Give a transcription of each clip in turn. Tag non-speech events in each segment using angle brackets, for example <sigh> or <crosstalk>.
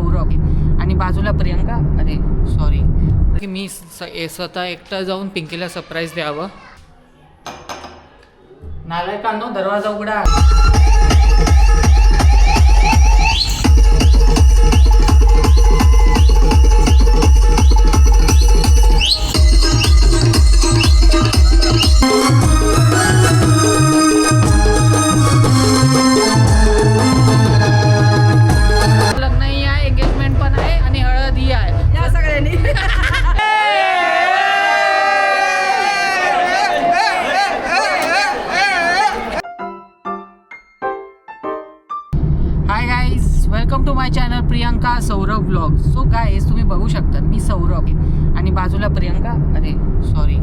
सौरभ. आणि बाजूला प्रियंका अरे सॉरी की मी स- ए- स्वतः एकटा जाऊन पिंकीला सरप्राईज द्यावं. नालायकांनो दरवाजा उघडा. लग्नही welcome to my channel Priyanka Saurabh blog so guys तुम्ही बघू शकता मी सौरभ आहे. आणि बाजूला प्रियंका अरे सॉरी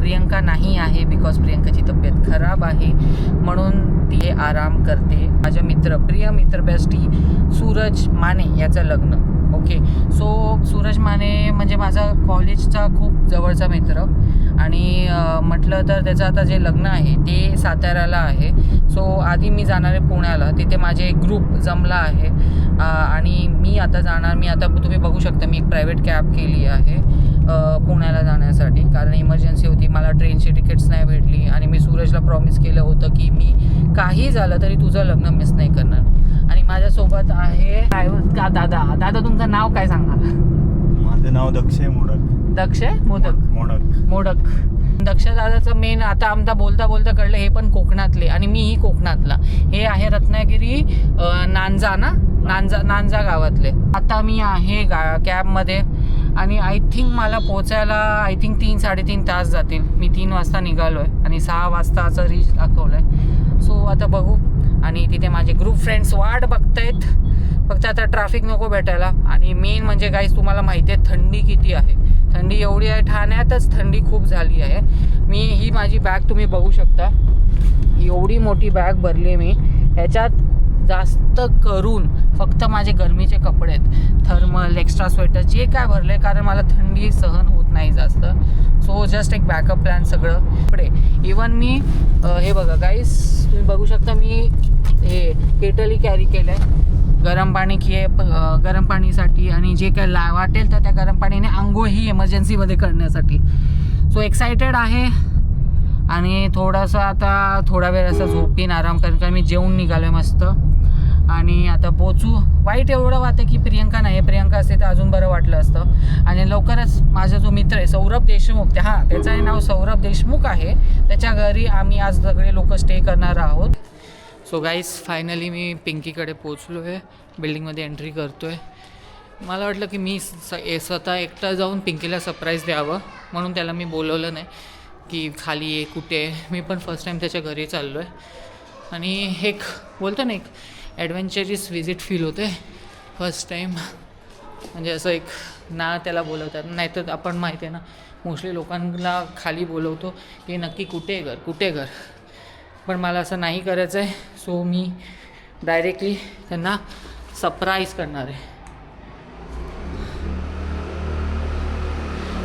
प्रियंका नाही आहे बिकॉज प्रियंकाची तब्येत खराब आहे. म्हणून ती आराम करते. माझ्या मित्र प्रिय मित्र बेस्टी सूरज माने याचं लग्न. ओके सो सूरज माने म्हणजे माझा कॉलेजचा खूप जवळचा मित्र. आणि म्हटलं तर त्याचं आता जे लग्न आहे ते साताऱ्याला आहे. सो आधी मी जाणार आहे पुण्याला. तिथे माझे एक ग्रुप जमला आहे. आणि मी आता जाणार मी आता तुम्ही बघू शकता मी एक प्रायव्हेट कॅब केली आहे पुण्याला जाण्यासाठी. कारण इमर्जन्सी होती मला ट्रेनची तिकीट्स नाही भेटली. आणि मी सूरजला प्रॉमिस केलं होतं की मी काही झालं तरी तुझं लग्न मिस नाही करणार. आणि माझ्यासोबत आहे दादा? दादा तुमचं नाव काय सांगा माझं नाव दक्षय मोडक. दक्ष मोदक. मोडक मोडक दक्ष दादाचं मेन आता आमचा बोलता बोलता कळलं हे पण कोकणातले आणि मीही कोकणातला. हे आहे रत्नागिरी अं, नांजा ना? नांजा नांजा गावातले. आता मी आहे गा कॅबमध्ये आणि आय थिंक मला पोचायला आय थिंक तीन साडेतीन तास जातील. मी तीन वाजता निघालो आहे आणि सहा वाजताचं रीच दाखवलं आहे सो आता बघू. आणि तिथे माझे ग्रुप फ्रेंड्स वाट बघतायत. फक्त आता ट्रॅफिक नको भेटायला. आणि मेन म्हणजे काहीच तुम्हाला माहिती आहे थंडी किती आहे. थंडी एवढी आहे ठाण्यातच थंडी खूप झाली आहे. मी ही माझी बॅग तुम्ही बघू शकता. एवढी मोठी बॅग भरली मी. ह्याच्यात जास्त करून फक्त माझे गरमीचे कपडे आहेत. थर्मल एक्स्ट्रा स्वेटर जे काय भरले कारण मला थंडी सहन होत नाही जास्त. सो जस्ट एक बॅकअप प्लॅन सगळं. कपडे इवन मी हे बघा गाईस तुम्ही बघू शकता मी हे केटली कॅरी केलं आहे गरम पाणी की गरम पाणीसाठी आणि जे काय ला वाटेल तर त्या गरम पाणीने आंघोळही इमर्जन्सीमध्ये करण्यासाठी. सो एक्सायटेड आहे. आणि थोडासा आता थोडा वेळ असं झोपीन आराम करेन कारण मी जेवून निघालो आहे मस्त. आणि आता पोचू. वाईट एवढं वाटतं की प्रियंका नाही प्रियंका असते तर अजून बरं वाटलं असतं. आणि लवकरच माझा जो मित्र आहे सौरभ देशमुख ते हां त्याचं नाव सौरभ देशमुख आहे. त्याच्या घरी आम्ही आज सगळे लोक स्टे करणार आहोत. सो गाईज फायनली मी पिंकीकडे पोचलो आहे बिल्डिंगमध्ये एंट्री करतो आहे मला वाटलं की मी स ए स्वतः एकटा जाऊन पिंकीला सरप्राईज द्यावं. म्हणून त्याला मी बोलवलं नाही. की खाली ये कुठे आहे मी पण फर्स्ट टाईम त्याच्या घरी चाललो आहे आणि एक बोलतो ना एक ॲडव्हेंचरीस विजिट फील होते. फर्स्ट टाईम म्हणजे असं एक ना त्याला बोलवतात. नाहीतर आपण माहिती आहे ना मोस्टली लोकांना खाली बोलवतो की नक्की कुठे घर कुठे घर? पण मला असं नाही करायचं आहे सो मी डायरेक्टली त्यांना सरप्राईज करणार आहे.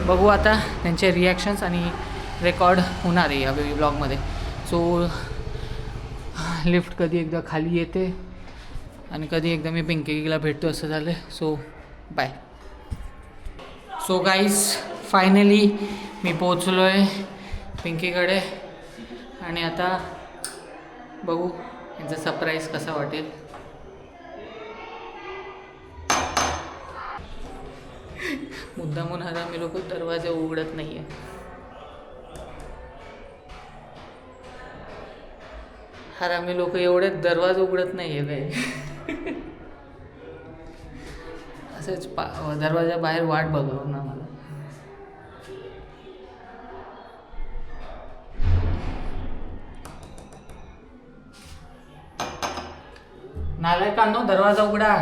बघू आता त्यांचे रिॲक्शन्स आणि रेकॉर्ड होणार आहे या ब्लॉगमध्ये सो लिफ्ट कधी एकदा खाली येते आणि कधी एकदा मी पिंकीला भेटतो असं झालं आहे so bye so guys finally मी पोचलो आहे पिंकीकडे. आणि आता बघू. यांचा सरप्राईज कसा वाटेल? मुद्दामून हरामी लोक दरवाजे उघडत नाही आहे हरामी लोक एवढे दरवाजे उघडत नाही आहे काय असंच पा दरवाजा बाहेर वाट बघावं ना मला नालायकांनो दरवाजा उघडा.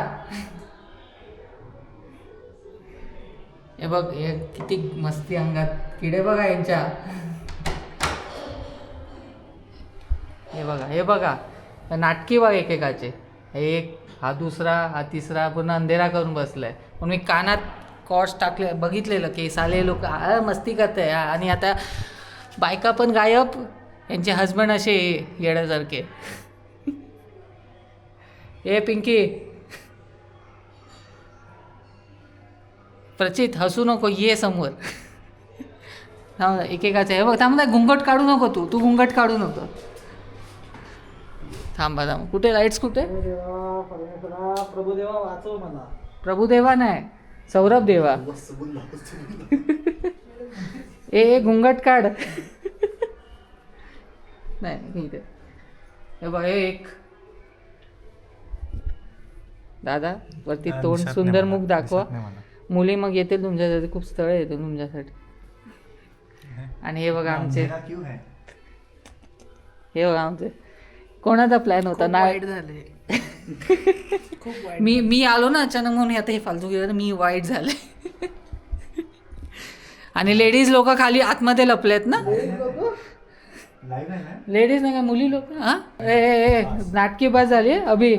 हे बघ हे किती मस्ती अंगात. किडे बघा यांच्या. हे बघा हे बघा. नाटकी बघा एकेकाचे. एक हा दुसरा हा तिसरा पुन्हा अंधेरा करून बसलाय. पण मी कानात कॉर्ड्स टाकले बघितलेलं की साले लोक मस्ती करते आणि आता बायका पण गायब यांचे हजबंड असे येण्यासारखे ए पिंकी. प्रचित हसू नको ये समोर. थांब एकेकाचं हे बघ थांब ना घुंगट काढू नको तू. तू घुंगट काढू नको. थांबा थांब कुठे लाईट्स कुठे? प्रभुदेवा वाचव मला. प्रभुदेवा नाही सौरभ देवा. ए घुंगट काढ. नाही हे बघ एक. दादा वरती तोंड सुंदर मुख दाखवा. मुली मग येतील तुमच्यासाठी खूप स्थळ येतील तुमच्यासाठी. आणि हे बघा आमचे हे बघा आमचे. कोणाचा प्लॅन होता? नाही झाले. मी मी आलो ना अचानक म्हणून आता हे फालतू गेलं मी वाईट झाले. आणि लेडीज लोक खाली आतमध्ये लपलेत ना. लेडीज नाही का मुली लोक? हा? ए, ए, ए, नाटकी बाज झाली अभि.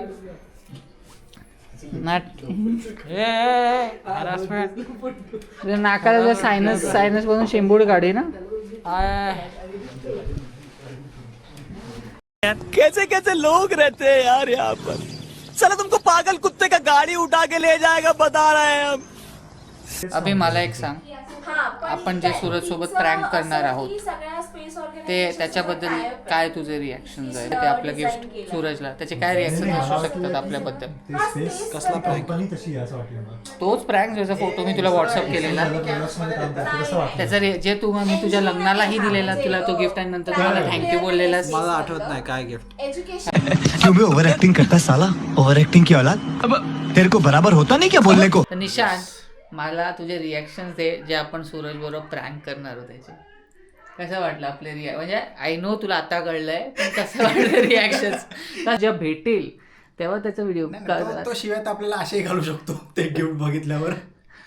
नाट तुझ्या नाकाला जर सायनस सायनस बनून शेंबूड काढी ना. कैसे कैसे लोग रहते हैं यार यहाँ पर? चलो तुमको पागल कुत्ते का गाड़ी उठा के ले जाएगा बता रहे हैं हम। अभि मला एक सांग. आपण जे सूरज सोबत प्रँक करणार आहोत ते त्याच्याबद्दल काय तुझे रिॲक्शन आहे ते आपलं गिफ्ट सूरजला. त्याचे काय रिॲक्शन असू शकतात आपल्याबद्दल? कसला कंपनी तशी आहे असं वाटलं मला. तोच प्रँक ज्याचा फोटो मी तुला व्हॉट्सअप केलेला. त्याचा जे तू मी तुझ्या लग्नालाही दिलेला तुला तो गिफ्ट आणि नंतर तुम्हाला थँक्यू बोललेलास मला आठवत नाही काय गिफ्ट क्यों ओवर एक्टिंग करता साला? ओवर एक्टिंग की औलाद तेरे को बराबर होता नहीं क्या बोलने को? निशांत मला तुझे रिॲक्शन दे जे आपण सूरज बरोबर प्रँक करणार आहोत त्याचे कसं वाटलं आपले रिया म्हणजे आय नो तुला आता कळलंय पण कसं वाटलं <laughs> रिॲक्शन जेव्हा भेटेल तेव्हा त्याचा व्हिडिओ तो शिवाय तर आपल्याला असे घालू शकतो ते गिफ्ट बघितल्यावर.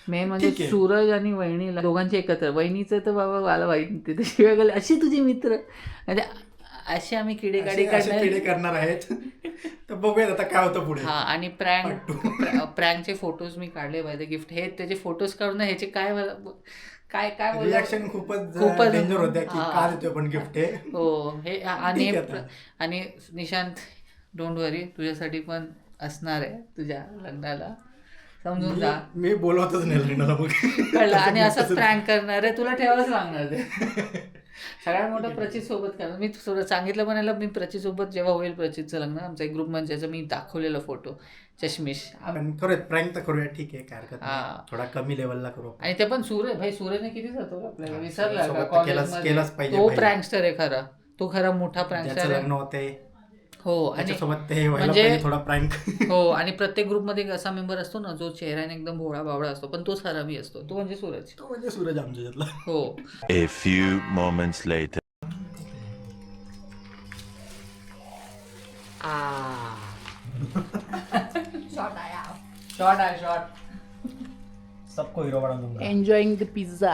मेन म्हणजे आहे. सूरज आणि वहिनीला दोघांचे एकत्र. वहिनीचं तर बाबा मला वाईट ते शिवाय गेले असे तुझे मित्र. म्हणजे असे आम्ही किडे काढे किडे करणार आहेत. तर बघूयात आता काय होतं पुढे. हा आणि प्रँक प्रँकचे फोटोज मी काढले पाहिजे गिफ्ट हे त्याचे फोटोज काढून ह्याचे काय काय काय? रिॲक्शन खूपच खूपच- डेंजर होत्या की हा. का देतोय पण गिफ्ट हे. हो हे आणि आहे. आणि निशांत डोंट वरी तुझ्यासाठी पण असणार आहे तुझ्या लग्नाला. समजून जा. मी बोलवतच नाही लग्नाला मग कळलं? आणि असंच प्रँक करणार आहे तुला ठेवायलाच लागणार ते <laughs> सगळ्यात मोठं प्रचित सोबत करणार मी सांगितलं म्हणाला मी प्रचित सोबत जेव्हा होईल प्रचितचं लग्न आमचा एक ग्रुप म्हणजे मी दाखवलेला फोटो चष्मिश. करूयात प्रँक तर करूया ठीक आहे काय हरकत हा. थोडा कमी लेवलला करू आणि ते पण सूर्य भाई सूर्यने किती जातो आपल्याला? विसरला का तो. प्रँकस्टर आहे खरा. तो खरा मोठा प्रँकस्टर लग्न होते हो आणि त्याच्यासोबत ते म्हणजे- थोडा प्रँक <laughs> हो आणि प्रत्येक ग्रुपमध्ये एक असा मेंबर असतो ना जो चेहऱ्याने एकदम भोळा बावळा असतो पण तोच हरामी असतो. तो म्हणजे सूरज. तो म्हणजे सूरज आमच्या यातला हो. A few moments later. Short आहे शॉर्ट सबको हिरो बना दूंगा. एन्जॉईंग द पिझ्झा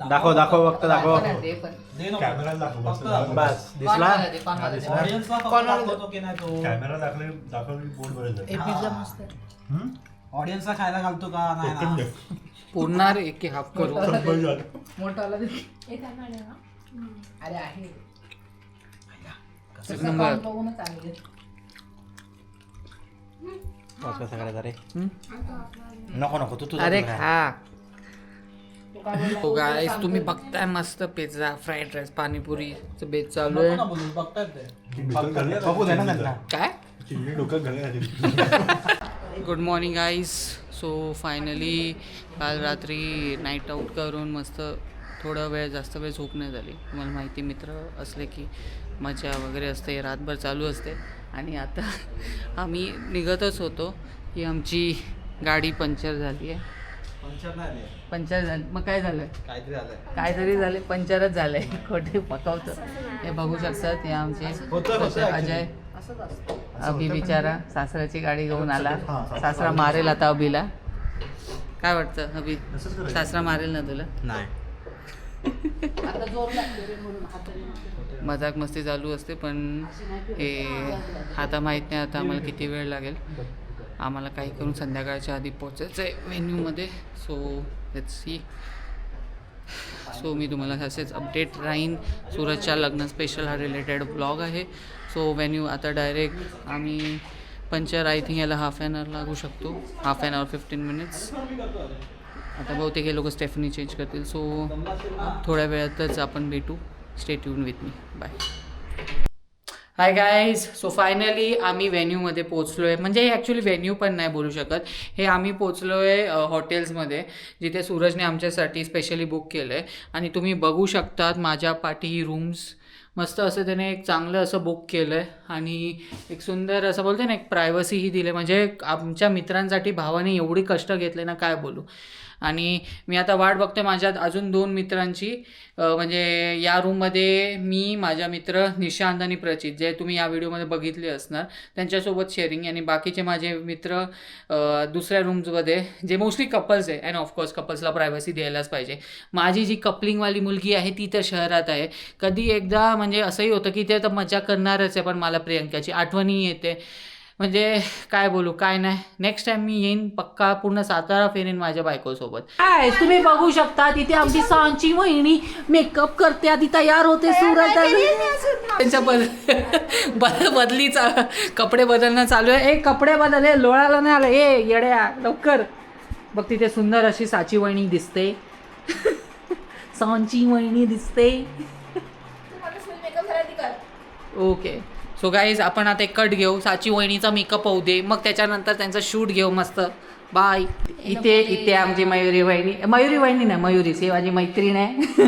दाखव दाखव फक्त दाखव. दे ना कॅमेरा दाखव फक्त बस दिसला? ऑडियन्सला फक्त दाखवतो की नाही तो. कॅमेरा दाखवले दाखवले बोर्ड बरेच ऑडियन्सला खायला घालतो का? नाही ना. पूर्ण रे की हाफ करू. एक नंबर कसं करायचं रे? नको नको तू तुझा अरे. खा. हो गाईस तुम्ही बघताय मस्त पिझ्झा फ्राईड राईस पाणीपुरीचं बेत चालू आहे. काय? Good morning guys so finally काल रात्री नाईट आऊट करून मस्त थोडा वेळ जास्त वेळ झोप नाही झाली. तुम्हाला माहिती मित्र असले की मजा वगैरे असते रातभर चालू असते. आणि आता आम्ही निघतच होतो की आमची गाडी पंक्चर झाली आहे. पंचर झाली. मग काय झालं? काहीतरी झाले. पंक्चरच झालंय <laughs> खोटे पकवतं. हे बघू शकतात हे आमचे. अजय. अभि बिचारा सासऱ्याची गाडी घेऊन आला. सासरा मारेल आता अभिला. काय वाटतं अभि. सासरा मारेल ना तुला? नाही. मजाक मस्ती चालू असते पण हे आता माहीत नाही आता आम्हाला किती वेळ लागेल. आम्हाला काही करून संध्याकाळच्या आधी पोचायचं आहे व्हेन्यूमध्ये सो लेट्स सी सो मी तुम्हाला असेच अपडेट राहीन. सूरजच्या लग्न स्पेशल हा रिलेटेड ब्लॉग आहे. सो व्हेन्यू आता डायरेक्ट आम्ही पंचर आय थिंक याला हाफ ॲन आवर लागू शकतो. Half an hour fifteen minutes आता बहुतेक हे लोक स्टेफनी चेंज करतील. सो थोड्या वेळातच आपण भेटू. Stay tune with me bye hi guys so finally आम्ही व्हेन्यूमध्ये पोचलो आहे म्हणजे हे ॲक्च्युली व्हेन्यू पण नाही बोलू शकत. हे आम्ही पोचलो आहे हॉटेल्समध्ये जिथे सूरजने आमच्यासाठी स्पेशली बुक केलं आहे आणि तुम्ही बघू शकतात माझ्या पाठी रूम्स मस्त असं त्याने एक चांगलं असं बुक केलं आहे आणि एक सुंदर असं बोलते ना एक प्रायव्हसीही दिले म्हणजे आमच्या मित्रांसाठी भावाने एवढी कष्ट घेतले ना काय बोलू. आणि मी आता वाट बघतोय माझ्यात अजून दोन मित्रांची. म्हणजे या रूममध्ये मी माझ्या मित्र निशांत आणि प्रचित जे तुम्ही या व्हिडिओमध्ये बघितले असणार त्यांच्यासोबत शेअरिंग आणि बाकीचे माझे मित्र दुसऱ्या रूम्समध्ये जे मोस्टली कपल्स आहे. अँड ऑफकोर्स कपल्सला प्रायव्हसी द्यायलाच पाहिजे. माझी जी कपलिंगवाली मुलगी आहे ती तर शहरात आहे. कधी एकदा म्हणजे असंही होतं की ते तर मजा करणारच आहे पण मला प्रियंकाची आठवणी येते. म्हणजे काय बोलू काय नाही. नेक्स्ट टाइम मी येईन पक्का पूर्ण सातारा फेरेन माझ्या बायकोसोबत. काय? तुम्ही बघू शकता तिथे आमची सांची वहिनी मेकअप करते आधी तयार होते सुरत त्यांच्या बद <laughs> बद बदलीचा कपडे बदलणं चालू आहे. ए कपडे बदल हे लोळाला नाही आलं. ए येड्या लवकर. बघ तिथे सुंदर अशी साची वहिनी दिसते. <laughs> सांची वहिनी दिसते. ओके सो गाईज आपण आता एक कट घेऊ. साची वहिनीचा मेकअप होऊ दे. मग त्याच्यानंतर त्यांचा शूट घेऊ मस्त. बाय इथे इथे आमची मयुरी वहिनी. मयुरी वहिनी नाही ही माझी मैत्रीण आहे.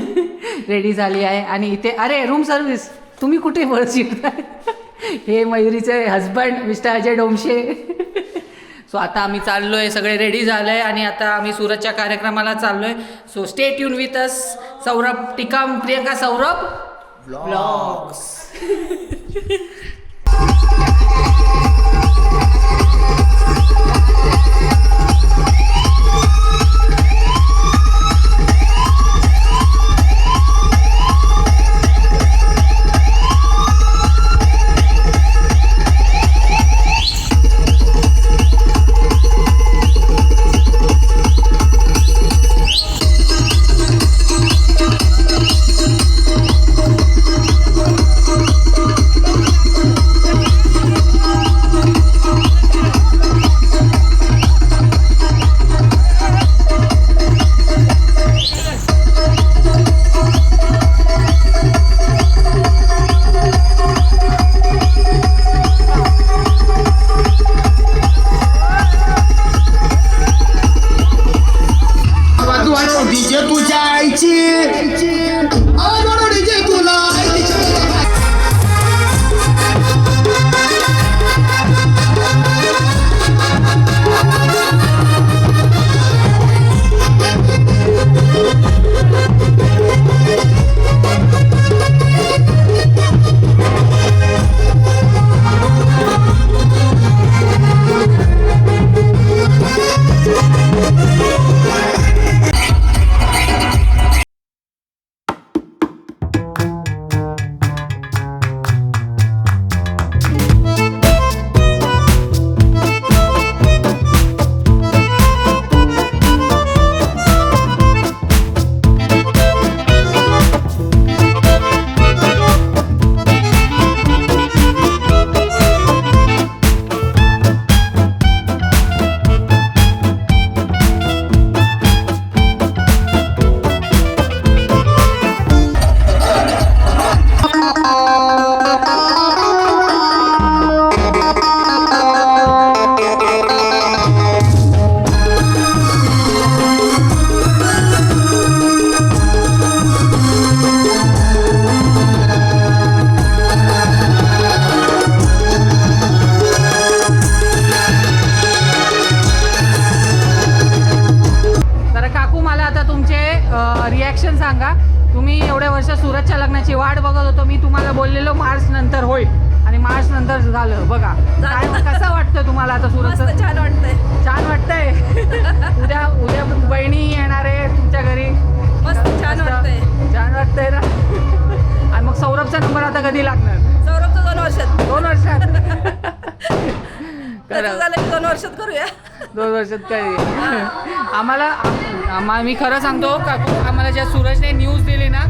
<laughs> रेडी झाली आहे. आणि इथे अरे रूम सर्व्हिस तुम्ही कुठे शिकताय? <laughs> हे मयुरीचे husband mister Ajay Domshe. <laughs> So आता आम्ही चाललो आहे सगळे रेडी झालं आहे आणि आता आम्ही सूरजच्या कार्यक्रमाला चाललो आहे so stay tune with us Saurabh Tikam Priyanka Saurabh. Blogs DJ तुझ्या आईची डीजे तुला सुरतच्या लग्नाची वाट बघत होतो. मी तुम्हाला बोललेलो मार्च नंतर होईल. आणि मार्च नंतर झालं. बघा. काय कसं वाटतं तुम्हाला आता सुरत छान वाटतंय. छान वाटतंय? उद्या उद्या बहिणी येणार आहे तुमच्या घरी. मस्त छान मस्त. वाटतंय. कधी लागणार? सौरभचं दोन वर्षात. दोन वर्षात? दोन वर्षात करूया. दोन वर्षात काय आम्हाला आम्हा मी खरं सांगतो का आम्हाला ज्या सूरजने न्यूज दिली ना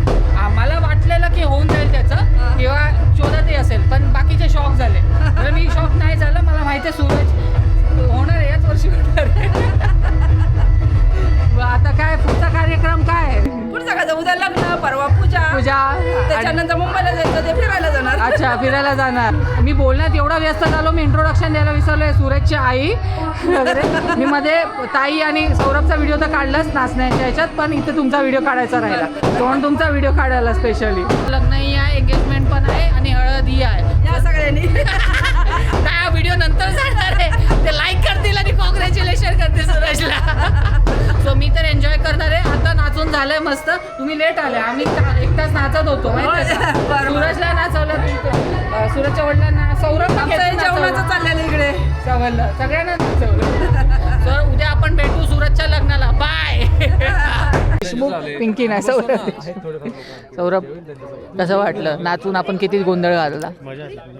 उद्या लग्न परवा पूजा. पूजा. त्याच्यानंतर मुंबईला जायचं ते फिरायला जाणार. अच्छा फिरायला जाणार. मी बोलण्यात एवढा व्यस्त झालो मी इंट्रोडक्शन द्यायला विसरलोय सूरजची आई. वगैरे. मी मध्ये ताई आणि सौरभचा व्हिडिओ तर काढलाच नाचण्याच्या ह्याच्यात पण इथे तुमचा व्हिडिओ काढायचा राहिला. म्हणून तुमचा व्हिडिओ काढायला स्पेशली लग्नही आहे एंगेजमेंट पण आहे आणि हळदही आहे. या सगळ्यांनी. काय हा व्हिडिओ नंतर जाणार आहे. ते लाईक करतील आणि कॉंग्रॅच्युलेशन करतील सूरजला सो <laughs> मी तर एन्जॉय करणार झालंय मस्त. तुम्ही लेट आले. आम्ही एक तास नाचत होतो. <laughs> सूरजला नाचवलं सूरजच्या वडिलांना सौरभ जेवणाचं चाललेलं इकडे. सगळं सगळ्यांना नाचवलं. <laughs> तर उद्या आपण भेटू सूरजच्या लग्नाला. बाय <laughs> देशमुख पिंकी नाही सौरभ. सौरभ कसं वाटलं? नाचून आपण किती गोंधळ घालला?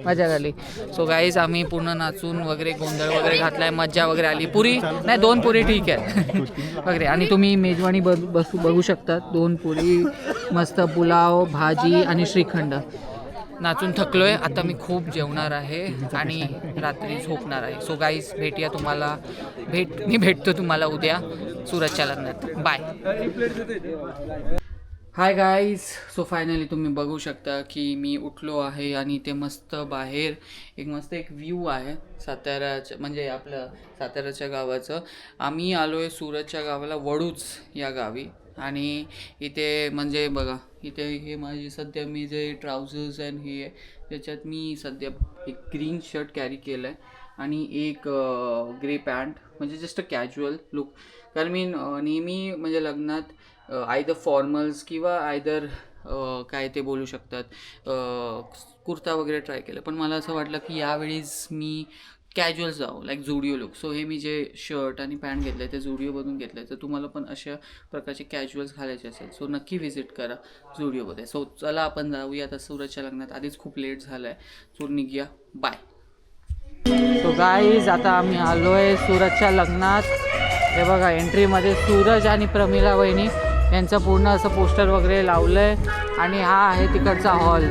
मजा झाली. सो गाईज आम्ही पूर्ण नाचून वगैरे गोंधळ वगैरे घातलाय मज्जा वगैरे आली. पुरी? नाही दोन पुरी ठीक आहे. <laughs> वगैरे. आणि तुम्ही मेजवानी बसू बघू शकता. दोन पुरी मस्त पुलाव भाजी आणि श्रीखंड. नाचून थकलोय. आता मी खूप जेवणार आहे आणि रात्री झोपणार आहे. सो गाईज भेटूया तुम्हाला. भेट मी भेटतो तुम्हाला उद्या. सुरतच्या लग्नात bye hi guys so finally तुम्ही बघू शकता की मी उठलो आहे आणि ते मस्त बाहेर एक मस्त एक व्ह्यू आहे साताऱ्याच्या म्हणजे आपलं साताऱ्याच्या गावाचं. आम्ही आलो आहे सुरतच्या गावाला वडूच या गावी. आणि इथे म्हणजे बघा इथे हे माझी सध्या मी जे ट्राउझर्स आणि हे आहे त्याच्यात मी सध्या एक ग्रीन शर्ट कॅरी केलं आहे आणि एक ग्रे पॅन्ट म्हणजे जस्ट कॅज्युअल लुक कारण मी नेहमी म्हणजे लग्नात आयदर फॉर्मल्स किंवा आयदर काय ते बोलू शकतात कुर्ता वगैरे ट्राय केलं. पण मला असं वाटलं की यावेळीच मी कॅज्युअल जाऊ लाईक झुडिओ लुक सो हे मी जे शर्ट आणि पॅन्ट घेतलं आहे ते झुडिओमधून घेतलं आहे तर तुम्हाला पण अशा प्रकारचे कॅज्युअल्स घालायचे असेल सो नक्की व्हिजिट करा झुडिओमध्ये सो चला आपण जाऊया आता सूरजच्या लग्नात. आधीच खूप लेट झालं आहे सो निघूया. बाय सो गाईज आता आम्ही आलो आहे सूरजच्या लग्नात. हे बघा एंट्रीमध्ये सूरज आणि प्रमिला वहिनी यांचं पूर्ण असं पोस्टर वगैरे लावलं आहे आणि हा आहे तिकडचा हॉल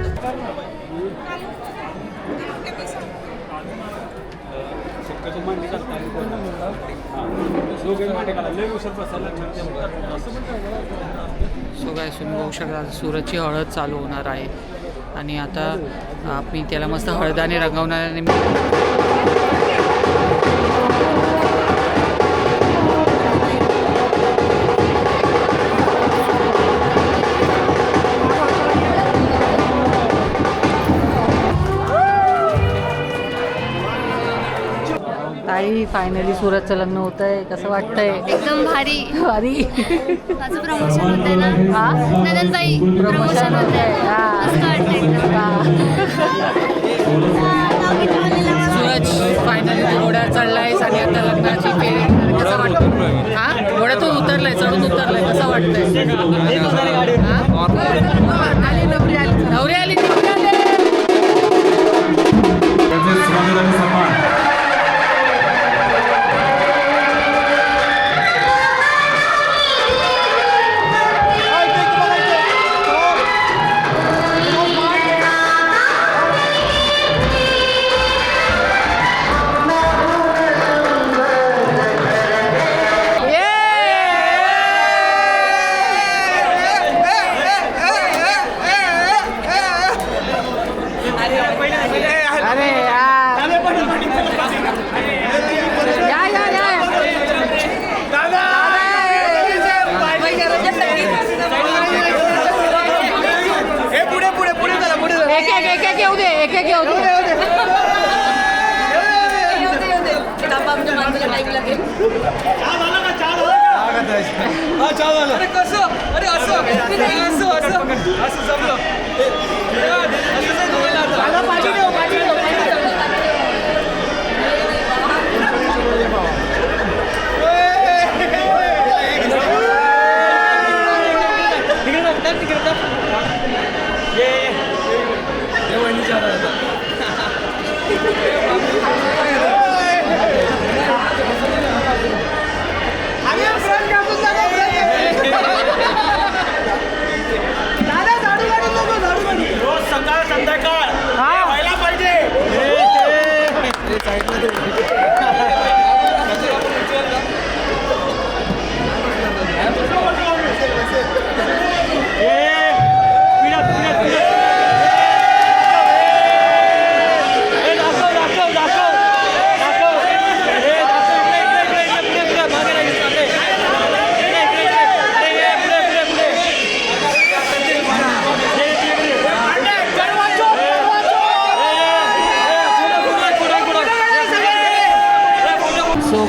सो काय तुम्ही बघू शकता सूरजची हळद चालू होणार आहे. आणि आता आम्ही त्याला मस्त हळदाने रंगवणार आणि ताई फायनली सूरजचं लग्न होत आहे कसं वाटतंय? एकदम भारी. माझं प्रमोशन होत आहे ना? हा नंदनबाई प्रमोशन प्रमोशन होत आहे हा. मस्त वाटतंय. एकदम. सूरज फायनली घोड्यात चढलायस आणि आता लग्नाची फेरी. कसं वाटतं हा? घोड्यातून उतरलाय चढून उतरलाय. कसं वाटतंय? बचाव झाला. अरे कसं? अरे असं. असं असं. असं जमलं.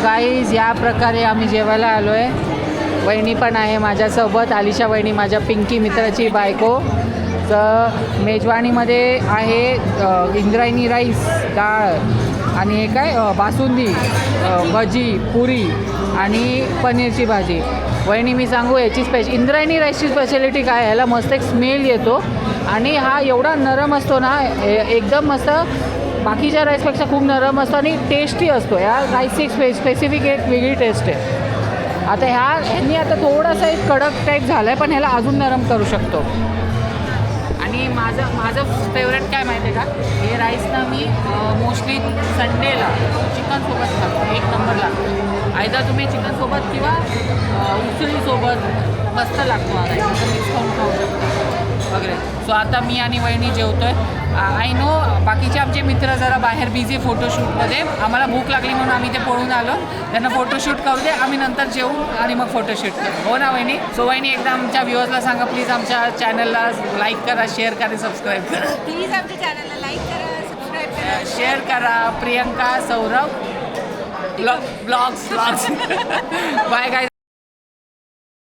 गाईज या प्रकारे आम्ही जेवायला आलो आहे वहिनी पण आहे माझ्यासोबत. आलिशा वहिनी माझ्या पिंकी मित्राची बायको. तर मेजवानीमध्ये आहे इंद्रायणी राईस डाळ आणि हे काय बासुंदी भजी पुरी आणि पनीरची भाजी. वहिनी मी सांगू याची स्पेश इंद्रायणी राईसची स्पेशालिटी काय ह्याला मस्त एक स्मेल येतो. आणि हा एवढा नरम असतो ना एकदम मस्त बाकीच्या राईसपेक्षा खूप नरम असतो आणि टेस्टी असतो. या राईसची स्पे स्पेसिफिक एक वेगळी टेस्ट आहे. आता ह्या ह्यांनी आता थोडासा एक कडक टाईप झाला आहे पण ह्याला अजून नरम करू शकतो. आणि माझं माझं फेवरेट काय माहिती आहे का? हे राईस ना मी मोस्टली संडेला चिकनसोबत खातो. एक नंबर लागतो आयदा तुम्ही चिकनसोबत किंवा उसळीसोबत मस्त लागतो. हा राईस मिक्स करून खाऊ शकतो. वगैरे. सो आता मी आणि वहिनी जेवतो आहे आय नो बाकीचे आमचे मित्र जरा बाहेर बिझी फोटोशूटमध्ये आम्हाला भूक लागली म्हणून आम्ही ते पळून आलो. त्यांना फोटोशूट करू दे आम्ही नंतर जेवू आणि मग फोटोशूट करू. हो ना वहिनी? सो वहिनी एकदा आमच्या व्ह्युअर्सला सांगा प्लीज आमच्या चॅनलला लाईक करा शेअर करा सबस्क्राईब करा. प्लीज आमच्या चॅनलला लाईक करा सबस्क्राईब करा. शेअर करा Priyanka Saurabh blogs blogs bye guy